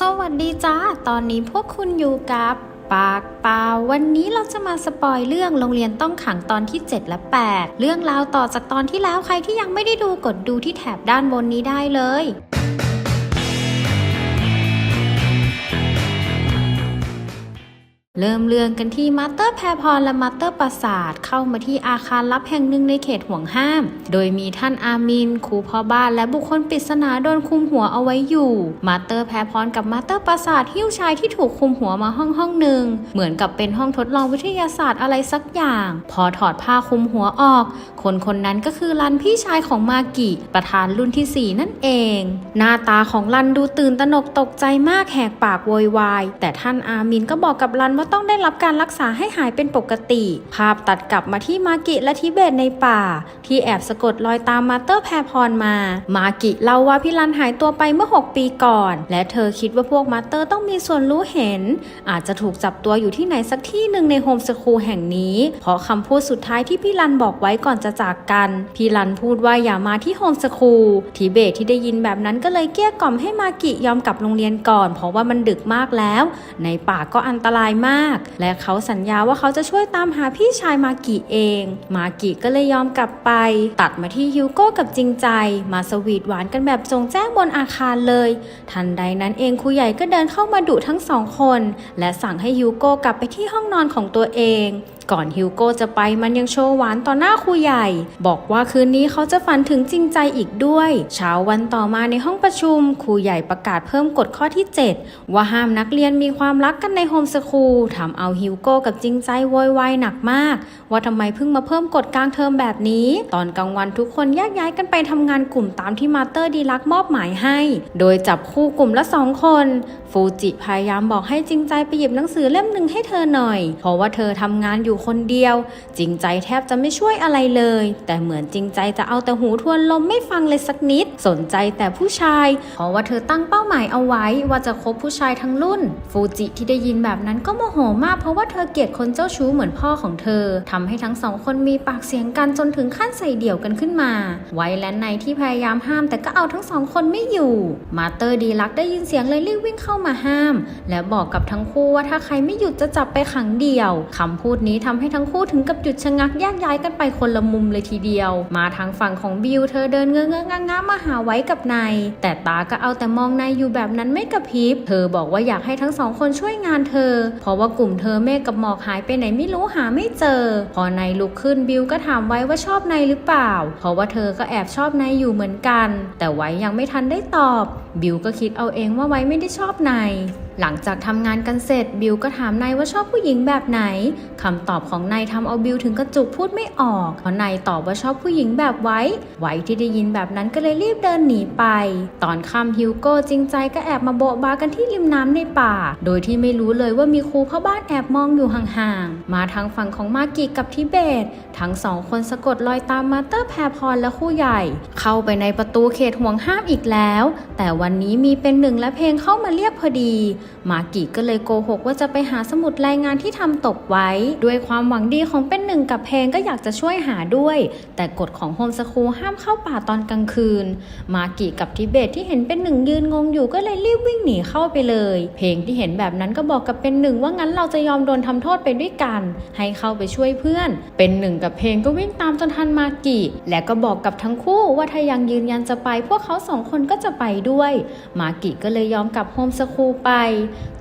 สวัสดีจ้า ตอนนี้พวกคุณอยู่กับ ปากเปล่าวันนี้เราจะมาสปอยเรื่องโรงเรียนต้องขังตอนที่ 7 และ 8 เรื่องราวต่อจากตอนที่แล้วใครที่ยังไม่ได้ดูกดดูที่แถบด้านบนนี้ได้เลย เริ่มเรื่องกันที่มาสเตอร์แพรพรและมาสเตอร์ปราสาทเข้ามาที่อาคารลับแห่งหนึ่งในเขตห่วงห้าม โดยมีท่านอามินครูพ่อบ้านและบุคคลปริศนาโดนคุมหัวเอาไว้อยู่มาสเตอร์แพรพรกับมาสเตอร์ปราสาทหิ้วชายที่ถูกคุมหัวมาห้องห้องหนึ่งเหมือนกับเป็นห้องทดลองวิทยาศาสตร์อะไรสักอย่าง พอถอดผ้าคุมหัวออก คนคนนั้นก็คือรันพี่ชายของมากิประธานรุ่นที่ 4 นั่นเอง หน้าตาของรันดูตื่นตระหนกตกใจมากแหกปากโวยวายแต่ท่านอามินก็บอกกับรันว่าต้องได้รับการรักษาให้หายเป็นปกติ ภาพตัดกลับมาที่มากิและทิเบตในป่า ที่แอบสะกดรอยตามมาเตอร์แพรพรมา มากิเล่าว่าพี่รันหายตัวไปเมื่อ 6 ปีก่อน และเธอคิดว่าพวกมาเตอร์ต้องมีส่วนรู้เห็น อาจจะถูกจับตัวอยู่ที่ไหนสักที่หนึ่งในโฮมสคูลแห่งนี้ เพราะคำพูดสุดท้ายที่พี่รันบอกไว้ก่อนจะจากกันพี่รันพูดว่าอย่ามาที่โฮมสคูลทิเบตที่ได้ยินแบบนั้นก็เลยเกลี้ยกล่อมให้มากิยอมกลับโรงเรียนก่อน เพราะว่ามันดึกมากแล้ว ในป่าก็อันตรายมากและเขาสัญญาว่าเขาจะช่วยตามหาพี่ชายมากิเอง มากิก็เลยยอมกลับไป ตัดมาที่ฮิวโก้กับจริงใจ มาสวีทหวานกันแบบจงแจ้งบนอาคารเลย ทันใดนั้นเองครูใหญ่ก็เดินเข้ามาดุทั้งสองคน และสั่งให้ฮิวโก้กลับไปที่ห้องนอนของตัวเองก่อนฮิวโก้จะไปมันยังโชว์หวานต่อหน้าครูใหญ่ บอกว่าคืนนี้เขาจะฝันถึงจริงใจอีกด้วย เช้าวันต่อมาในห้องประชุมครูใหญ่ประกาศเพิ่มกฎข้อที่ 7 ว่าห้ามนักเรียนมีความรักกันในโฮมสคูลทำเอาฮิวโก้กับจริงใจโวยวายหนักมาก ว่าทำไมเพิ่งมาเพิ่มกฎกลางเทอมแบบนี้ ตอนกลางวันทุกคนแยกย้ายกันไปทำงานกลุ่มตามที่มาเตอร์ดีลักมอบหมายให้ โดยจับคู่กลุ่มละสองคน ฟูจิพยายามบอกให้จริงใจไปหยิบหนังสือเล่มหนึ่งให้เธอหน่อย เพราะว่าเธอทำงานอยู่คนเดียว จริงใจแทบจะไม่ช่วยอะไรเลย แต่เหมือนจริงใจจะเอาแต่หูทวนลมไม่ฟังเลยสักนิด สนใจแต่ผู้ชาย เพราะว่าเธอตั้งเป้าหมายเอาไว้ว่าจะคบผู้ชายทั้งรุ่น ฟูจิที่ได้ยินแบบนั้นก็โมโหมากเพราะว่าเธอเกลียดคนเจ้าชู้เหมือนพ่อของเธอทำให้ทั้งสองคนมีปากเสียงกันจนถึงขั้นใส่เดี่ยวกันขึ้นมา ไวและในที่พยายามห้ามแต่ก็เอาทั้งสองคนไม่อยู่ มาเตอร์ดีลักได้ยินเสียงเลยรีบวิ่งเข้ามาห้าม และบอกกับทั้งคู่ว่าถ้าใครไม่หยุดจะจับไปขังเดี่ยวคำพูดนี้ทำให้ทั้งคู่ถึงกับหยุดชะงักแยกย้ายกันไปคนละมุมเลยทีเดียว มาทางฝั่งของบิวเธอเดินเงื้อเงื้องางมาหาไว้กับนายแต่ตาก็เอาแต่มองนายอยู่แบบนั้นไม่กระพริบเธอบอกว่าอยากให้ทั้งสองคนช่วยงานเธอ เพราะว่ากลุ่มเธอเมฆกับหมอกหายไปไหนไม่รู้หาไม่เจอ พอนายลุกขึ้นบิวก็ถามไว้ว่าชอบนายหรือเปล่า เพราะว่าเธอก็แอบชอบนายอยู่เหมือนกัน แต่ไว้ยังไม่ทันได้ตอบ บิวก็คิดเอาเองว่าไว้ไม่ได้ชอบนาย หลังจากทำงานกันเสร็จบิวก็ถามนายว่าชอบผู้หญิงแบบไหนคำตอบของนายทำเอาบิวถึงกระจุกพูดไม่ออกเพราะนายตอบว่าชอบผู้หญิงแบบไว้ ไว้ที่ได้ยินแบบนั้นก็เลยรีบเดินหนีไป ตอนค่ำฮิวโก้จริงใจก็แอบมาโบะบากันที่ริมน้ำในป่า โดยที่ไม่รู้เลยว่ามีครูพ่อบ้านแอบมองอยู่ห่างๆ มาทางฝั่งของมากิกับทิเบต ทั้งสองคนสะกดรอยตามมาเตอร์แพรพรและคู่ใหญ่ เข้าไปในประตูเขตห่วงห้ามอีกแล้ว แต่วันนี้มีเป็นหนึ่งและเพลงเข้ามาเรียกพอดีมากิก็เลยโกหกว่าจะไปหาสมุดรายงานที่ทำตกไว้ ด้วยความหวังดีของเป็นหนึ่งกับเพลงก็อยากจะช่วยหาด้วย แต่กฎของโฮมสคูลห้ามเข้าป่าตอนกลางคืน มากิกับทิเบตที่เห็นเป็นหนึ่งยืนงงอยู่ก็เลยรีบวิ่งหนีเข้าไปเลย เพลงที่เห็นแบบนั้นก็บอกกับเป็นหนึ่งว่างั้นเราจะยอมโดนทำโทษไปด้วยกัน ให้เข้าไปช่วยเพื่อน เป็นหนึ่งกับเพลงก็วิ่งตามจนทันมากิและก็บอกกับทั้งคู่ว่าถ้ายังยืนยันจะไป พวกเขาสองคนก็จะไปด้วย มากิก็เลยยอมกลับโฮมสคูลไป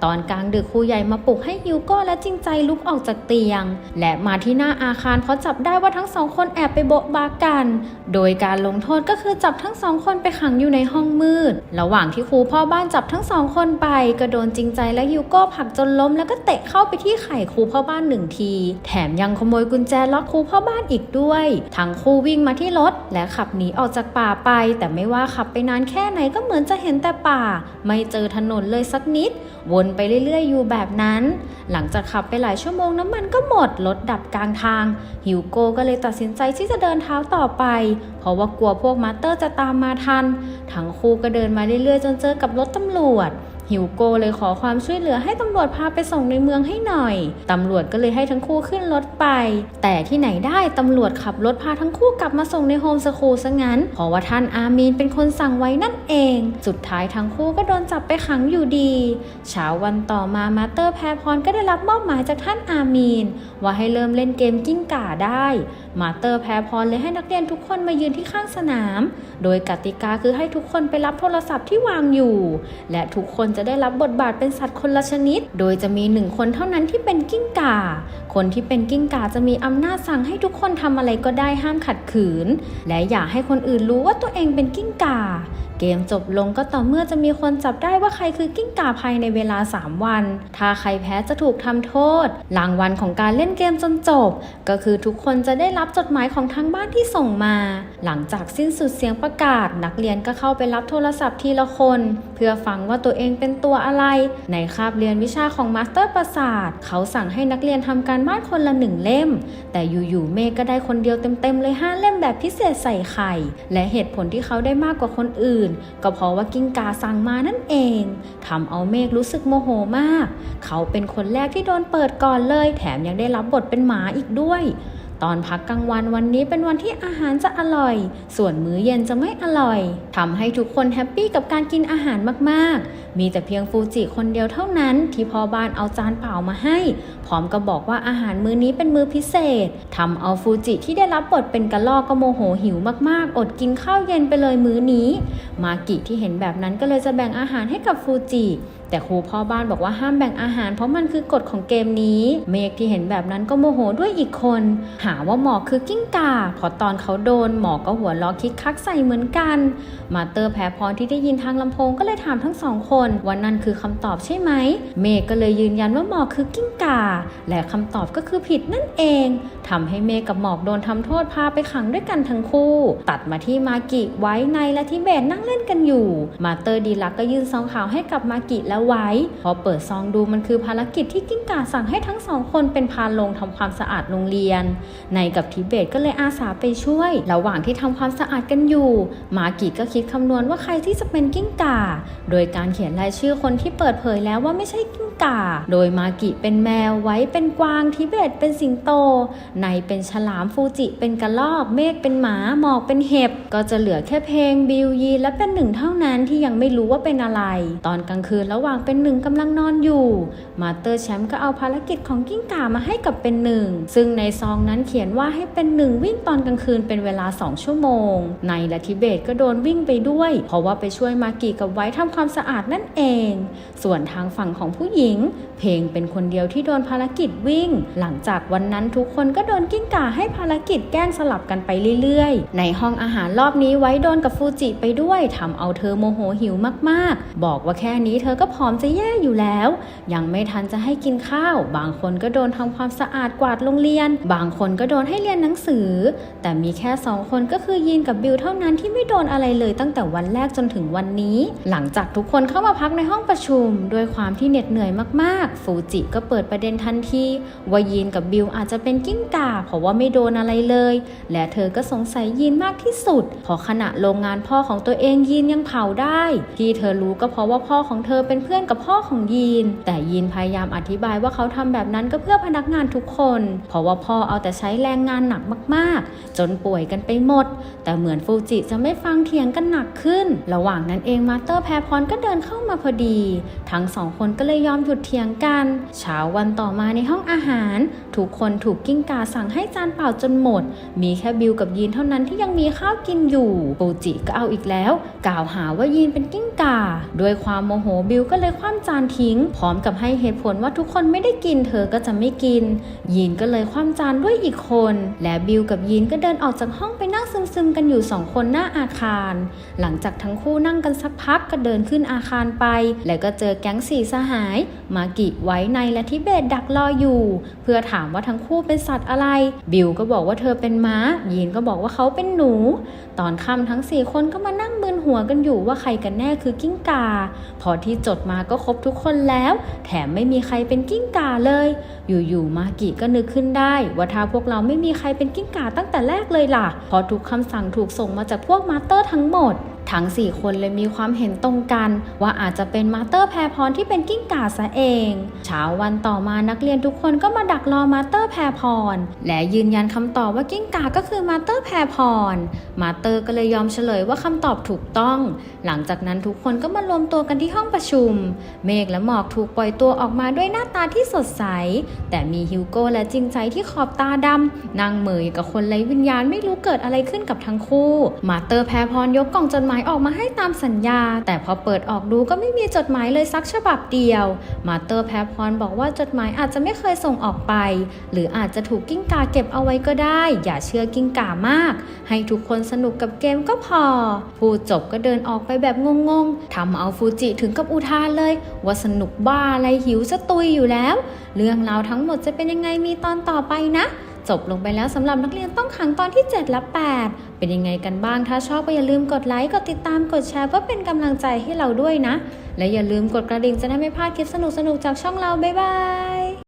ตอนกลางดึกครูใหญ่มาปลุกให้ฮิวโก้และจริงใจลุกออกจากเตียง และมาที่หน้าอาคารเพราะจับได้ว่าทั้งสองคนแอบไปโบะบากัน โดยการลงโทษก็คือจับทั้งสองคนไปขังอยู่ในห้องมืด ระหว่างที่ครูพ่อบ้านจับทั้งสองคนไปก็โดนจริงใจและฮิวโก้ผลักจนล้มแล้วก็เตะเข้าไปที่ไข่ครูพ่อบ้านหนึ่งที แถมยังขโมยกุญแจล็อกครูพ่อบ้านอีกด้วย ทั้งคู่วิ่งมาที่รถและขับหนีออกจากป่าไป แต่ไม่ว่าขับไปนานแค่ไหนก็เหมือนจะเห็นแต่ป่า ไม่เจอถนนเลยสักนิดวนไปเรื่อยๆ อยู่แบบนั้น หลังจากขับไปหลายชั่วโมงน้ำมันก็หมดรถดับกลางทาง ฮิวโกก็เลยตัดสินใจที่จะเดินเท้าต่อไป เพราะว่ากลัวพวกมาสเตอร์จะตามมาทัน ทั้งคู่ก็เดินมาเรื่อยๆ จนเจอกับรถตำรวจ ฮิวโกเลยขอความช่วยเหลือให้ตำรวจพาไปส่งในเมืองให้หน่อย ตำรวจก็เลยให้ทั้งคู่ขึ้นรถไป แต่ที่ไหนได้ตำรวจขับรถพาทั้งคู่กลับมาส่งในโฮมสคูลซะงั้น เพราะว่าท่านอามีนเป็นคนสั่งไว้นั่นเอง สุดท้ายทั้งคู่ก็โดนจับไปขังอยู่ดี เช้าวันต่อมามาเตอร์แพรพรก็ได้รับมอบหมายจากท่านอามีน ว่าให้เริ่มเล่นเกมกิ้งก่าได้ มาสเตอร์แพรพรเลยให้นักเรียนทุกคนมายืนที่ข้างสนาม โดยกติกาคือให้ทุกคนไปรับโทรศัพท์ที่วางอยู่ และทุกคนจะได้รับบทบาทเป็นสัตว์คนละชนิด โดยจะมีหนึ่งคนเท่านั้นที่เป็นกิ้งก่า คนที่เป็นกิ้งก่าจะมีอำนาจสั่งให้ทุกคนทำอะไรก็ได้ห้ามขัดขืน และอย่าให้คนอื่นรู้ว่าตัวเองเป็นกิ้งก่าเกมจบลงก็ต่อเมื่อจะมีคนจับได้ว่าใครคือกิ้งก่าภายในเวลา 3 วัน ถ้าใครแพ้จะถูกทำโทษ รางวัลของการเล่นเกมจนจบ ก็คือทุกคนจะได้รับจดหมายของทางบ้านที่ส่งมา หลังจากสิ้นสุดเสียงประกาศ นักเรียนก็เข้าไปรับโทรศัพท์ทีละคน เพื่อฟังว่าตัวเองเป็นตัวอะไร ในคาบเรียนวิชาของมาสเตอร์ประสาท เขาสั่งให้นักเรียนทำการบ้านคนละหนึ่งเล่ม แต่อยู่ๆเมฆก็ได้คนเดียวเต็มๆเลยห้าเล่มแบบพิเศษใส่ไข่ และเหตุผลที่เขาได้มากกว่าคนอื่นก็เพราะว่ากิ้งกาสั่งมานั่นเองทำเอาเมฆรู้สึกโมโหมาก เขาเป็นคนแรกที่โดนเปิดก่อนเลย แถมยังได้รับบทเป็นหมาอีกด้วย ตอนพักกลางวันวันนี้เป็นวันที่อาหารจะอร่อย ส่วนมื้อเย็นจะไม่อร่อยทำให้ทุกคนแฮปปี้กับการกินอาหารมากๆ มีแต่เพียงฟูจิคนเดียวเท่านั้นที่พอบ้านเอาจานเปล่ามาให้ พร้อมกับบอกว่าอาหารมื้อนี้เป็นมื้อพิเศษทำเอาฟูจิที่ได้รับบทเป็นกระลอกก็โมโหหิวมากๆ อดกินข้าวเย็นไปเลยมื้อนี้ มากิที่เห็นแบบนั้นก็เลยจะแบ่งอาหารให้กับฟูจิแต่ครูพ่อบ้านบอกว่าห้ามแบ่งอาหารเพราะมันคือกฎของเกมนี้ เมฆที่เห็นแบบนั้นก็โมโหด้วยอีกคน หาว่าหมอคือกิ้งก่าพอตอนเขาโดนหมอก็หัวล้อคิกคักใส่เหมือนกัน มาเตอร์แพรพรที่ได้ยินทางลำโพงก็เลยถามทั้งสองคนว่านั่นคือคำตอบใช่ไหม เมฆก็เลยยืนยันว่าหมอคือกิ้งก่าและคำตอบก็คือผิดนั่นเองทำให้เมฆกับหมอกโดนทำโทษพาไปขังด้วยกันทั้งคู่ ตัดมาที่มากิไว้ในและทิเบตนั่งเล่นกันอยู่ มาเตอร์ดีลักก็ยื่นซองขาวให้กับมากิและไว้ พอเปิดซองดูมันคือภารกิจที่กิ้งก่าสั่งให้ทั้งสองคนเป็นพานลงทำความสะอาดโรงเรียน ในกับทิเบตก็เลยอาสาไปช่วย ระหว่างที่ทำความสะอาดกันอยู่มากิก็คิดคำนวณว่าใครที่จะเป็นกิ้งก่า โดยการเขียนรายชื่อคนที่เปิดเผยแล้วว่าไม่ใช่กิ้ง กา โดยมากิเป็นแมว ไว้เป็นกวางทิเบตเป็นสิงโต ในเป็นฉลามฟูจิเป็นกระรอกเมฆเป็นหมาหมอกเป็นเห็บ ก็จะเหลือแค่เพลงบิวยีและเป็นหนึ่งเท่านั้นที่ยังไม่รู้ว่าเป็นอะไร ตอนกลางคืนระหว่างเป็นหนึ่งกำลังนอนอยู่ มาเตอร์แชมป์ก็เอาภารกิจของกิ้งก่ามาให้กับเป็นหนึ่งซึ่งในซองนั้นเขียนว่าให้เป็นหนึ่งวิ่งตอนกลางคืนเป็นเวลา 2 ชั่วโมง ในและทิเบตก็โดนวิ่งไปด้วย เพราะว่าไปช่วยมากิกับไว้ทำความสะอาดนั่นเอง ส่วนทางฝั่งของผู้หญิงเพลงเป็นคนเดียวที่โดนภารกิจวิ่ง หลังจากวันนั้นทุกคนก็โดนกิ้งก่าให้ภารกิจแกล้งสลับกันไปเรื่อยๆ ในห้องอาหารรอบนี้ไว้โดนกับฟูจิไปด้วยทำเอาเธอโมโหหิวมากๆ บอกว่าแค่นี้เธอก็พร้อมจะแย่อยู่แล้ว ยังไม่ทันจะให้กินข้าว บางคนก็โดนทำความสะอาดกวาดโรงเรียน บางคนก็โดนให้เรียนหนังสือ แต่มีแค่สองคนก็คือยีนกับบิวเท่านั้นที่ไม่โดนอะไรเลยตั้งแต่วันแรกจนถึงวันนี้ หลังจากทุกคนเข้ามาพักในห้องประชุม ด้วยความที่เหน็ดเหนื่อยมากๆ ฟูจิก็เปิดประเด็นทันทีว่ายีนกับบิวอาจจะเป็นกิ้งก่าเพราะว่าไม่โดนอะไรเลย และเธอก็สงสัยยีนมากที่สุดเพราะขณะโรงงานพ่อของตัวเองยีนยังเผาได้ ที่เธอรู้ก็เพราะว่าพ่อของเธอเป็นเพื่อนกับพ่อของยีน แต่ยีนพยายามอธิบายว่าเขาทำแบบนั้นก็เพื่อพนักงานทุกคน เพราะว่าพ่อเอาแต่ใช้แรงงานหนักมาก ๆ จนป่วยกันไปหมด แต่เหมือนฟูจิจะไม่ฟังเถียงกันหนักขึ้น ระหว่างนั้นเองมาสเตอร์แพรพรก็เดินเข้ามาพอดี ทั้งสองคนก็เลยยอมหยุดเถียงกัน เช้าวันต่อมาในห้องอาหาร ทุกคนถูกกิ้งกาสั่งให้จานเปล่าจนหมด มีแค่บิวกับยีนเท่านั้นที่ยังมีข้าวกินอยู่ฟูจิก็เอาอีกแล้ว กล่าวหาว่ายีนเป็นกิ้งกา ด้วยความโมโหบิวก็เลยคว่ำจานทิ้ง พร้อมกับให้เหตุผลว่าทุกคนไม่ได้กินเธอก็จะไม่กิน ยีนก็เลยคว่ำจานด้วยอีกคน และบิวกับยีนก็เดินออกจากห้องไปนั่งซึมๆกันอยู่สองคนหน้าอาคาร หลังจากทั้งคู่นั่งกันสักพักก็เดินขึ้นอาคารไป แล้วก็เจอแก๊งสี่สหายมากิไว้ในและทิเบตดักรออยู่ เพื่อถามว่าทั้งคู่เป็นสัตว์อะไร บิวก็บอกว่าเธอเป็นม้า ยีนก็บอกว่าเขาเป็นหนู ตอนค่ำทั้งสี่คนก็มานั่งมึนหัวกันอยู่ว่าใครกันแน่คือกิ้งกา พอที่จดมาก็ครบทุกคนแล้ว แถมไม่มีใครเป็นกิ้งกาเลย อยู่ๆมากิก็นึกขึ้นได้ ว่าถ้าพวกเราไม่มีใครเป็นกิ้งกาตั้งแต่แรกเลยล่ะพราะทุกคำสั่งถูกส่งมาจากพวกมาสเตอร์ทั้งหมด ทั้ง 4 คนเลยมีความเห็นตรงกัน ว่าอาจจะเป็นมาสเตอร์แพรพรที่เป็นกิ้งก่าซะเอง เช้าวันต่อมานักเรียนทุกคนก็มาดักรอมาสเตอร์แพรพรและยืนยันคำตอบว่ากิ้งก่าก็คือมาสเตอร์แพรพรมาสเตอร์ก็เลยยอมเฉลยว่าคำตอบถูกต้อง หลังจากนั้นทุกคนก็มารวมตัวกันที่ห้องประชุม เมฆและหมอกถูกปล่อยตัวออกมาด้วยหน้าตาที่สดใส แต่มีฮิวโก้และจริงใจที่ขอบตาดำนางเหมยกับคนไร้วิญญาณไม่รู้เกิดอะไรขึ้นกับทั้งคู่ มาสเตอร์แพรพรยกกล่องจดหมายออกมาให้ตามสัญญา แต่พอเปิดออกดูก็ไม่มีจดหมายเลยสักฉบับเดียว มาเตอร์แพรพรบอกว่าจดหมายอาจจะไม่เคยส่งออกไป หรืออาจจะถูกกิ้งก่าเก็บเอาไว้ก็ได้ อย่าเชื่อกิ้งก่ามาก ให้ทุกคนสนุกกับเกมก็พอพูจบก็เดินออกไปแบบงงๆทำเอาฟูจิถึงกับอุทานเลย ว่าสนุกบ้าอะไรหิวจะตุยอยู่แล้ว เรื่องราวทั้งหมดจะเป็นยังไงมีตอนต่อไปนะ จบลงไปแล้วสำหรับนักเรียนต้องขังตอนที่ 7 และ 8 เป็นยังไงกันบ้าง ถ้าชอบก็อย่าลืมกดไลค์กดติดตามกดแชร์เพื่อเป็นกำลังใจให้เราด้วยนะ และอย่าลืมกดกระดิ่งจะได้ไม่พลาดคลิปสนุกๆจากช่องเราบ๊ายบาย